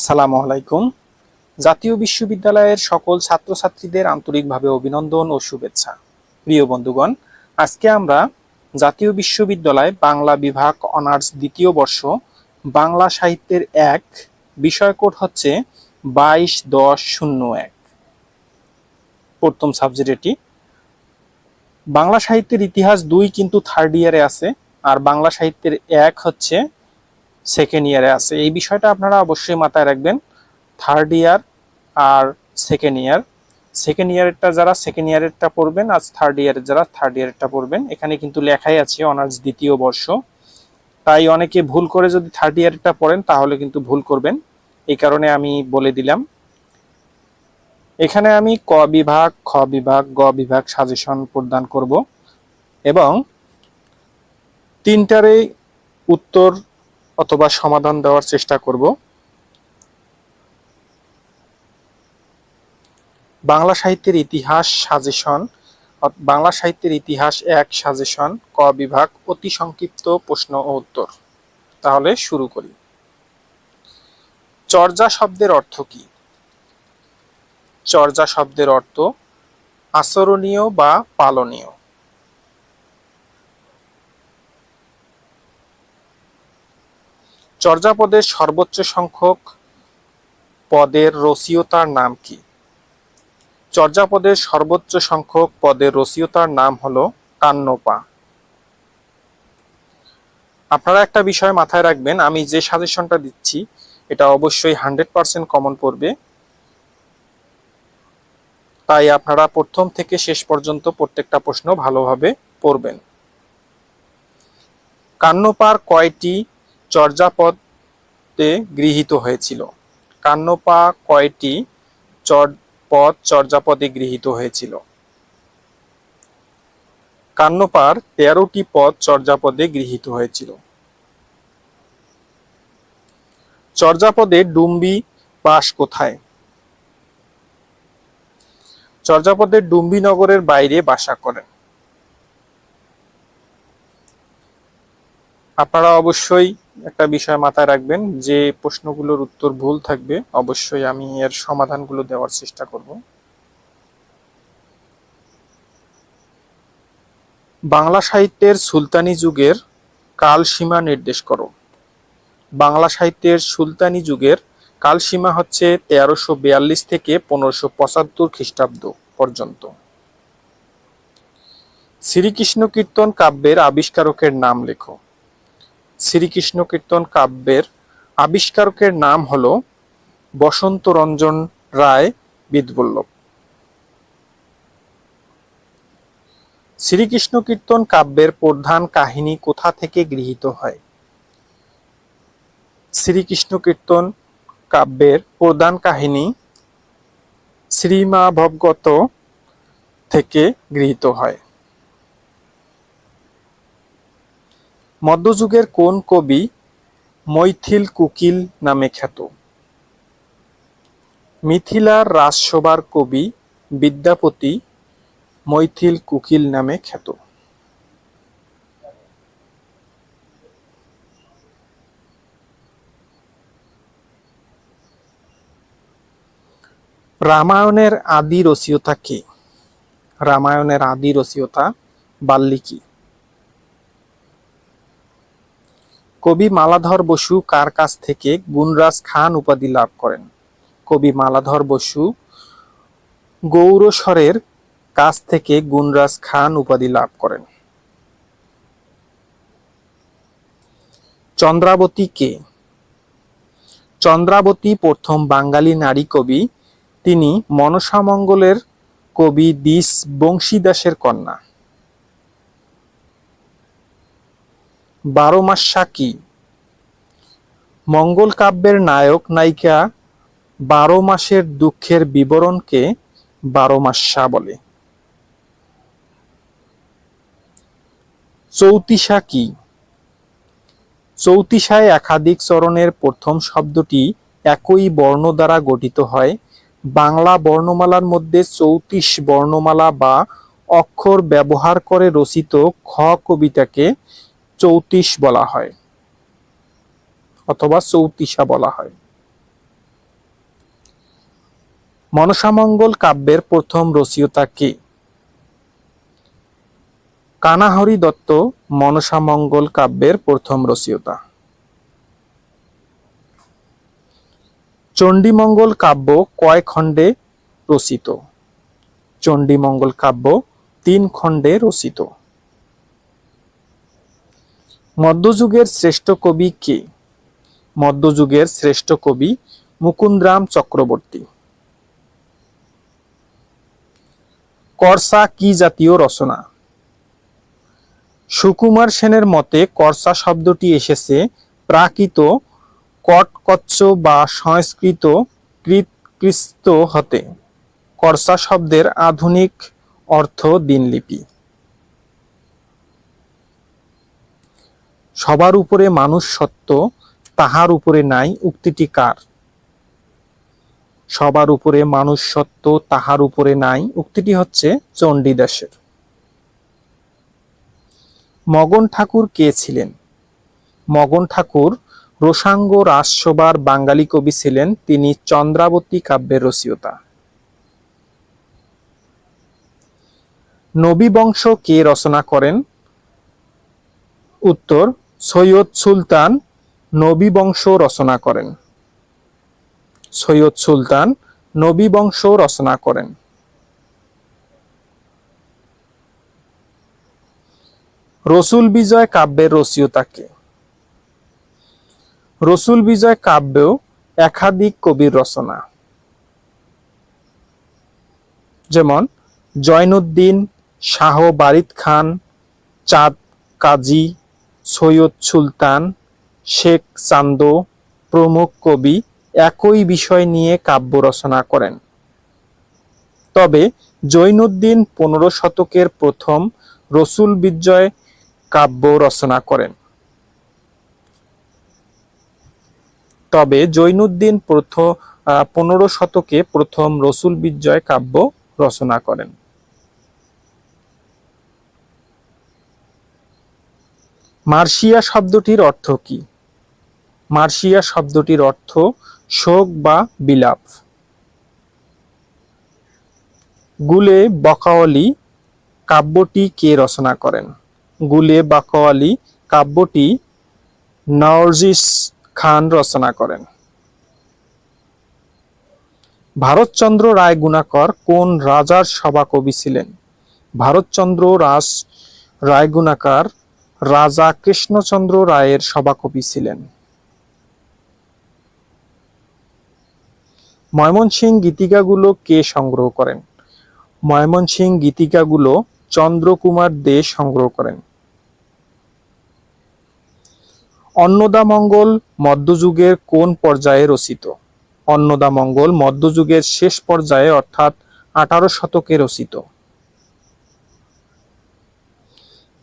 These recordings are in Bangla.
আসসালামু আলাইকুম। জাতীয় বিশ্ববিদ্যালয়ের সকল ছাত্রছাত্রীদের আন্তরিকভাবে অভিনন্দন ও শুভেচ্ছা। প্রিয় বন্ধুগণ, আজকে আমরা জাতীয় বিশ্ববিদ্যালয় বাংলা বিভাগ অনার্স দ্বিতীয় বর্ষ বাংলা সাহিত্যের এক বিষয় কোড হচ্ছে বাইশ দশ শূন্য এক। প্রথম সাবজেক্ট এটি। বাংলা সাহিত্যের ইতিহাস দুই কিন্তু থার্ড ইয়ারে আছে, আর বাংলা সাহিত্যের এক হচ্ছে সেকেন্ড ইয়ারে আছে। এই বিষয়টা আপনারা অবশ্যই মাথায় রাখবেন। থার্ড ইয়ার আর সেকেন্ড ইয়ার সেকেন্ড ইয়ারেরটা যারা সেকেন্ড ইয়ারেরটা পড়বেন আর থার্ড ইয়ারের যারা থার্ড ইয়ারেরটা পড়বেন, এখানে কিন্তু লেখাই আছে অনার্স দ্বিতীয় বর্ষ। তাই অনেকে ভুল করে যদি থার্ড ইয়ারেরটা পড়েন, তাহলে কিন্তু ভুল করবেন। এই কারণে আমি বলে দিলাম। এখানে আমি ক বিভাগ, খ বিভাগ, গ বিভাগ সাজেশন প্রদান করব। এবং তিনটারে উত্তর অথবা সমাধান দেওয়ার চেষ্টা করব। বাংলা সাহিত্যের ইতিহাস সাজেশন বাংলা সাহিত্যের ইতিহাস এক সাজেশন, ক বিভাগ, অতি সংক্ষিপ্ত প্রশ্ন ও উত্তর। তাহলে শুরু করি। চর্যা শব্দের অর্থ কি? চর্যা শব্দের অর্থ আচরণীয় বা পালনীয়। চর্যাপদের সর্বোচ্চ সংখ্যক পদের রসীয়তার নাম কি? চর্যাপদের সর্বোচ্চ সংখ্যক পদের রসীয়তার নাম হলো কান্নপা। আপনারা একটা বিষয় মাথায় রাখবেন, আমি যে সাজেশনটা দিচ্ছি, এটা অবশ্যই হান্ড্রেড পার্সেন্ট কমন পড়বে। তাই আপনারা প্রথম থেকে শেষ পর্যন্ত প্রত্যেকটা প্রশ্ন ভালোভাবে পড়বেন। কান্নপার কয়টি চর্যাপদে গৃহীত হয়েছিল। কান্নপা কয়টি পদ চর্যাপদে গৃহীত হয়েছিল? কান্নপার তেরোটি পদ চর্যাপদে গৃহীত হয়েছিল। চর্যাপদে ডুম্বি বাস কোথায়? চর্যাপদের ডুম্বিনগরের বাইরে বাসা করেন। আপনারা অবশ্যই একটা বিষয় মাথায় রাখবেন, যে প্রশ্নগুলোর উত্তর ভুল থাকবে, অবশ্যই আমি এর সমাধানগুলো দেওয়ার চেষ্টা করব। বাংলা সাহিত্যের সুলতানি যুগের কালসীমা নির্দেশ করো। বাংলা সাহিত্যের সুলতানি যুগের কালসীমা হচ্ছে তেরোশো বিয়াল্লিশ থেকে পনেরোশো পঁচাত্তর খ্রিস্টাব্দ পর্যন্ত। শ্রীকৃষ্ণ কীর্তন কাব্যের আবিষ্কারকের নাম লেখো। শ্রীকৃষ্ণ কীর্তন কাব্যের আবিষ্কারকের নাম হলো বসন্ত রঞ্জন রায় বিদবল্লভ। শ্রীকৃষ্ণ কীর্তন কাব্যের প্রধান কাহিনী কোথা থেকে গৃহীত হয়? শ্রীকৃষ্ণ কীর্তন কাব্যের প্রধান কাহিনী শ্রীমা ভবগত থেকে গৃহীত হয়। মধ্যযুগের কোন কবি মৈথিল কুকিল নামে খ্যাত? মিথিলার রাজসভার কবি বিদ্যাপতি মৈথিল কুকিল নামে খ্যাত। রামায়ণের আদি রচয়িতা কে? রামায়ণের আদি রচয়িতা বাল্মীকি। কবি মালাধর বসু কার কাছ থেকে গুণরাজ খান উপাধি লাভ করেন? কবি মালাধর বসু গৌরস্বরের কাছ থেকে গুণরাজ খান উপাধি লাভ করেন। চন্দ্রাবতী কে? চন্দ্রাবতী প্রথম বাঙালি নারী কবি, তিনি মনসামঙ্গলের কবি দিস বংশীদাসের কন্যা। বারো মাসা কি মঙ্গল কাব্যের নায়ক নায়িকা বারো মাসের দুঃখের বিবরণকে বারো মাসা বলে। চৌতিসা কি চৌতিসায় একাধিক চরণের প্রথম শব্দটি একই বর্ণ দ্বারা গঠিত হয়। বাংলা বর্ণমালার মধ্যে চৌত্রিশ বর্ণমালা বা অক্ষর ব্যবহার করে রচিত খ কবিতাকে চৌত্রিশ বলা হয়, অথবা চৌত্রিশা বলা হয়। মনসামঙ্গল কাব্যের প্রথম রচয়িতা কে? কানাহরি দত্ত মনসামঙ্গল কাব্যের প্রথম রচয়িতা। চণ্ডীমঙ্গল কাব্য কয় খণ্ডে রচিত? চণ্ডীমঙ্গল কাব্য তিন খণ্ডে রচিত। মধ্যযুগের শ্রেষ্ঠ কবি কে? মধ্যযুগের শ্রেষ্ঠ কবি মুকুন্দরাম চক্রবর্তী। করসা কি জাতীয় রচনা? সুকুমার সেনের মতে করসা শব্দটি এসেছে প্রাকৃত কটকচ্চ বা সংস্কৃত কৃত হতে। করসা শব্দের আধুনিক অর্থ দিনলিপি। সবার উপরে মানুষ সত্য, তাহার উপরে নাই উক্তিটি কার? সবার উপরে মানুষ সত্য, তাহার উপরে নাই উক্তিটি হচ্ছে চণ্ডীদাসের মগন ঠাকুর কে ছিলেন? মগন ঠাকুর রোসাঙ্গ রাজসভার বাঙালি কবি ছিলেন, তিনি চন্দ্রাবতী কাব্যের রচয়িতা। নবী বংশ কে রচনা করেন? উত্তর, সৈয়দ সুলতান নবী বংশ রচনা করেন। সৈয়দ সুলতান নবী বংশ রচনা করেন। রসুল বিজয় কাব্যের রচয়িতাকে রসুল বিজয় কাব্য একাধিক কবির রচনা। যেমন, জয়নুদ্দিন, শাহ বারিদ খান, চাঁদ কাজী সৈয়দ সুলতান শেখ চান্দ প্রমুখ কবি একই বিষয় নিয়ে কাব্য রচনা করেন। তবে জৈনুদ্দিন পনেরো শতকের প্রথম রসুল বিজয় কাব্য রচনা করেন। তবে জৈনুদ্দিন প্রথম পনেরো শতকে প্রথম রসুল বিজয় কাব্য রচনা করেন। মার্শিয়া শব্দটির অর্থ কি? মার্শিয়া শব্দটির অর্থ শোক বা বিলাপ। গুলে বকাওয়ালি কাব্যটি কে রচনা করেন? গুলে বাকওয়ালি কাব্যটি নওরজিস খান রচনা করেন। ভারতচন্দ্র রায় গুণাকর কোন রাজার সভাকবি ছিলেন? ভারতচন্দ্র রাজ রায় গুণাকার রাজা কৃষ্ণচন্দ্র রায়ের সভাকবি ছিলেন। ময়মনসিং গীতিকাগুলো কে সংগ্রহ করেন? ময়মনসিং গীতিকাগুলো চন্দ্রকুমার দে সংগ্রহ করেন। অন্নদামঙ্গল মধ্যযুগের কোন পর্যায়ে রচিত? অন্নদামঙ্গল মধ্যযুগের শেষ পর্যায়ে, অর্থাৎ আঠারো শতকে রচিত।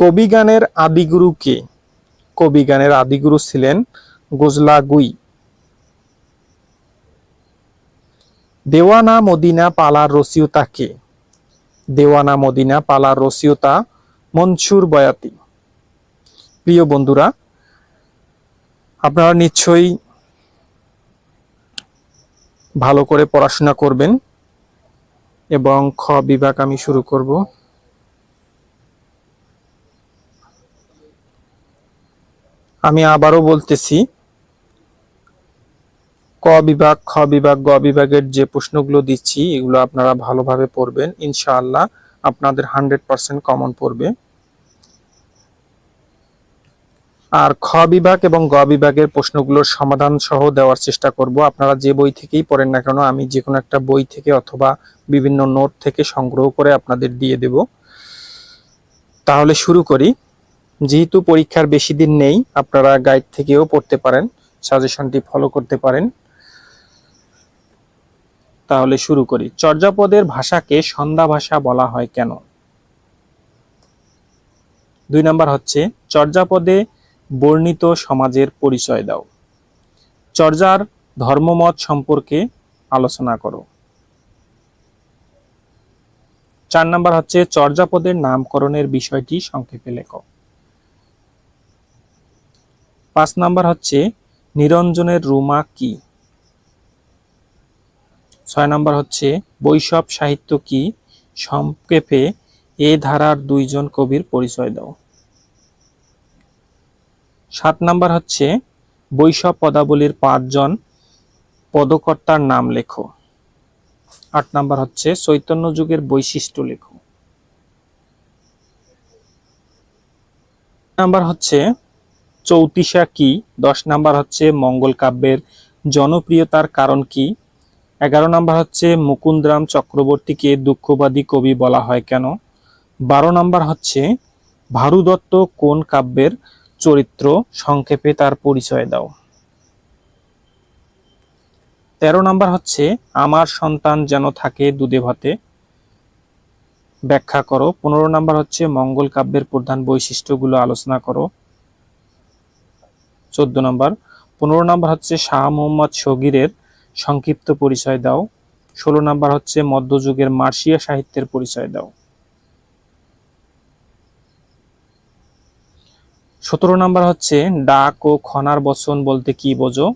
কবিগানের আদিগুরু কে? কবিগানের আদিগুরু ছিলেন গুজলাগুই দেওয়ানা মদিনা পালার রসিয়তা কে? দেওয়ানা মদিনা পালার রসিয়তা মনসুর বয়াতি। প্রিয় বন্ধুরা, আপনারা নিশ্চয়ই ভালো করে পড়াশোনা করবেন এবং খ বিভাগ আমি শুরু করব। আমি আবারও বলতেছি, ক বিভাগ, খ বিভাগ, গ বিভাগের যে প্রশ্নগুলো দিচ্ছি, এগুলো আপনারা ভালোভাবে পড়বেন। ইনশাআল্লাহ আপনাদের হান্ড্রেড পার্সেন্ট কমন পড়বে। আর খ বিভাগ এবং গ বিভাগের প্রশ্নগুলোর সমাধান সহ দেওয়ার চেষ্টা করব। আপনারা যে বই থেকেই পড়েন না কেন, আমি যে কোনো একটা বই থেকে অথবা বিভিন্ন নোট থেকে সংগ্রহ করে আপনাদের দিয়ে দেব। তাহলে শুরু করি। যেহেতু পরীক্ষার বেশি দিন নেই, আপনারা গাইড থেকেও পড়তে পারেন সাজেশনটি ফলো করতে পারেন। তাহলে শুরু করি। চর্যাপদের ভাষাকে সন্ধ্যা ভাষা বলা হয় কেন? দুই নম্বর হচ্ছে, চর্যাপদে বর্ণিত সমাজের পরিচয় দাও। চর্যার ধর্মমত সম্পর্কে আলোচনা করো। চার নম্বর হচ্ছে, চর্যাপদের নামকরণের বিষয়টি সংক্ষেপে লেখ। পাঁচ নাম্বার হচ্ছে নিরঞ্জনের রুমা কি? ছয় নাম্বার হচ্ছে বৈশব সাহিত্য কি? সংক্ষেপে এ ধারার দুইজন কবির পরিচয় দাও। সাত নাম্বার হচ্ছে বৈশব পদাবলীর পাঁচজন পদকর্তার নাম লেখো। আট নাম্বার হচ্ছে চৈতন্য যুগের বৈশিষ্ট্য লেখো। নাম্বার হচ্ছে চৌতিসা কি? দশ নাম্বার হচ্ছে মঙ্গল কাব্যের জনপ্রিয়তার কারণ কি? এগারো নাম্বার হচ্ছে মুকুন্দরাম চক্রবর্তীকে দুঃখবাদী কবি বলা হয় কেন? বারো নাম্বার হচ্ছে ভারু দত্ত কোন কাব্যের চরিত্র? সংক্ষেপে তার পরিচয় দাও। তেরো নাম্বার হচ্ছে আমার সন্তান যেন থাকে দুধে ভাতে। ব্যাখ্যা করো। পনেরো নাম্বার হচ্ছে মঙ্গল কাব্যের প্রধান বৈশিষ্ট্যগুলো আলোচনা করো। চোদ্দ নাম্বার। পনেরো নাম্বার হচ্ছে শাহ মোহাম্মদ সগিরের সংক্ষিপ্ত পরিচয় দাও। ষোলো নাম্বার হচ্ছে মধ্যযুগের মার্শিয়া সাহিত্যের পরিচয় দাও। সতেরো নাম্বার হচ্ছে ডাক ও খনার বচন বলতে কি বোঝো?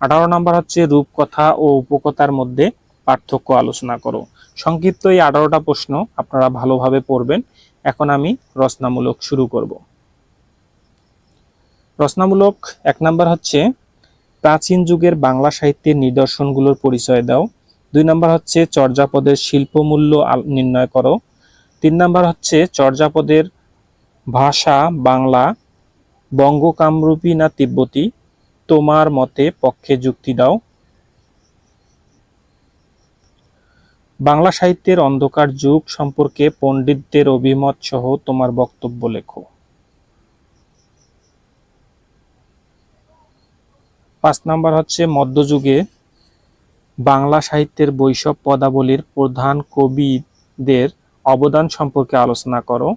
আঠারো নাম্বার হচ্ছে রূপকথা ও উপকথার মধ্যে পার্থক্য আলোচনা করো। সংক্ষিপ্ত এই আঠারোটা প্রশ্ন আপনারা ভালোভাবে পড়বেন। এখন আমি রচনামূলক শুরু করব। রচনামূলক এক নাম্বার হচ্ছে, প্রাচীন যুগের বাংলা সাহিত্যের নিদর্শনগুলোর পরিচয় দাও। দুই নাম্বার হচ্ছে, চর্যাপদের শিল্পমূল্য নির্ণয় করো। তিন নাম্বার হচ্ছে, চর্যাপদের ভাষা, বাংলা, বঙ্গকামরূপী না তিব্বতী, তোমার মতে পক্ষে যুক্তি দাও। বাংলা সাহিত্যের অন্ধকার যুগ সম্পর্কে পণ্ডিতদের অভিমত সহ তোমার বক্তব্য লেখো। পাঁচ নাম্বার হচ্ছে মধ্যযুগে বাংলা সাহিত্যের বৈষব পদাবলীর প্রধান কবিদের অবদান সম্পর্কে আলোচনা করো।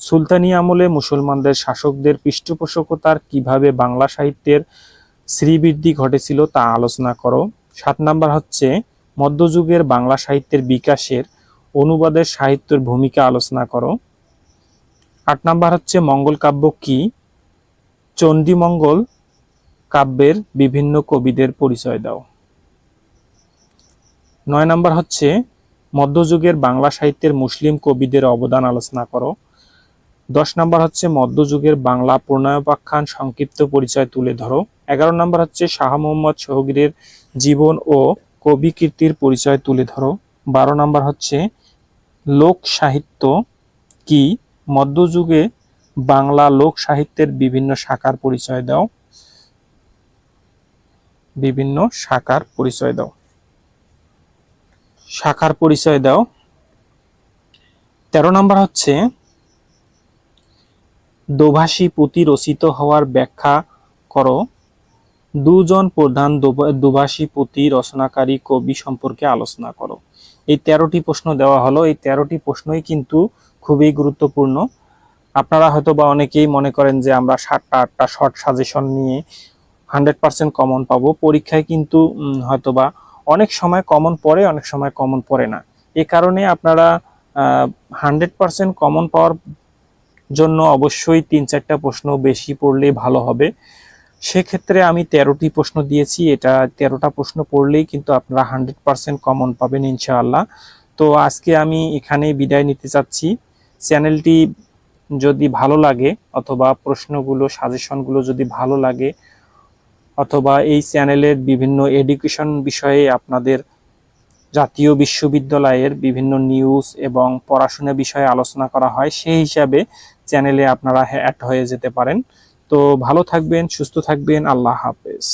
সুলতানি আমলে মুসলমানদের শাসকদের পৃষ্ঠপোষকতার কীভাবে বাংলা সাহিত্যের শ্রীবৃদ্ধি ঘটেছিল তা আলোচনা করো। সাত নাম্বার হচ্ছে মধ্যযুগের বাংলা সাহিত্যের বিকাশের অনুবাদের সাহিত্যের ভূমিকা আলোচনা করো। আট নাম্বার হচ্ছে মঙ্গল কাব্য কি? চণ্ডীমঙ্গল কাব্যের বিভিন্ন কবিদের পরিচয় দাও। নয় নাম্বার হচ্ছে, মধ্যযুগের বাংলা সাহিত্যের মুসলিম কবিদের অবদান আলোচনা করো। দশ নাম্বার হচ্ছে, মধ্যযুগের বাংলা প্রণয়োপাখ্যান সংক্ষিপ্ত পরিচয় তুলে ধরো। এগারো নাম্বার হচ্ছে, শাহ মোহাম্মদ শহগীরের জীবন ও কবি কীর্তির পরিচয় তুলে ধরো। বারো নাম্বার হচ্ছে, লোক সাহিত্য কি? মধ্যযুগে বাংলা লোক সাহিত্যের বিভিন্ন শাখার পরিচয় দাও। বিভিন্ন শাখার পরিচয় দাও। শাখার পরিচয় দাও। তেরো নাম্বার হচ্ছে, দোভাষী পুঁথি রচিত হওয়ার ব্যাখ্যা করো। দুজন প্রধান দোভা- দুভাষী পুঁথি রচনাকারী কবি সম্পর্কে আলোচনা করো। এই তেরোটি প্রশ্ন দেওয়া হলো। এই তেরোটি প্রশ্নই কিন্তু খুবই গুরুত্বপূর্ণ। আপনারা হয়তো বা অনেকেই মনে করেন যে আমরা সাতটা, আটটা শর্ট সাজেশন নিয়ে হান্ড্রেড পার্সেন্ট কমন পাবো। পরীক্ষায় কিন্তু হয়তোবা অনেক সময় কমন পড়ে, অনেক সময় কমন পড়ে না। এ কারণে আপনারা হান্ড্রেড পার্সেন্ট কমন পাওয়ার জন্য অবশ্যই তিন চারটা প্রশ্ন বেশি পড়লেই ভালো হবে। সেক্ষেত্রে আমি তেরোটি প্রশ্ন দিয়েছি। এটা তেরোটা প্রশ্ন পড়লেই কিন্তু আপনারা হান্ড্রেড পার্সেন্ট কমন পাবেন ইনশাআল্লাহ। তো আজকে আমি এখানেই বিদায় নিতে চাচ্ছি। চ্যানেলটি যদি ভালো লাগে, অথবা প্রশ্নগুলো, সাজেশনগুলো যদি ভালো লাগে অথবা এই চ্যানেলের বিভিন্ন এডুকেশন বিষয়ে আপনাদের জাতীয় বিশ্ববিদ্যালয়ের বিভিন্ন নিউজ এবং পড়াশোনা বিষয়ে আলোচনা করা হয়, সেই হিসাবে চ্যানেলে আপনারা অ্যাড হয়ে যেতে পারেন। তো ভালো থাকবেন, সুস্থ থাকবেন, আল্লাহ হাফেজ।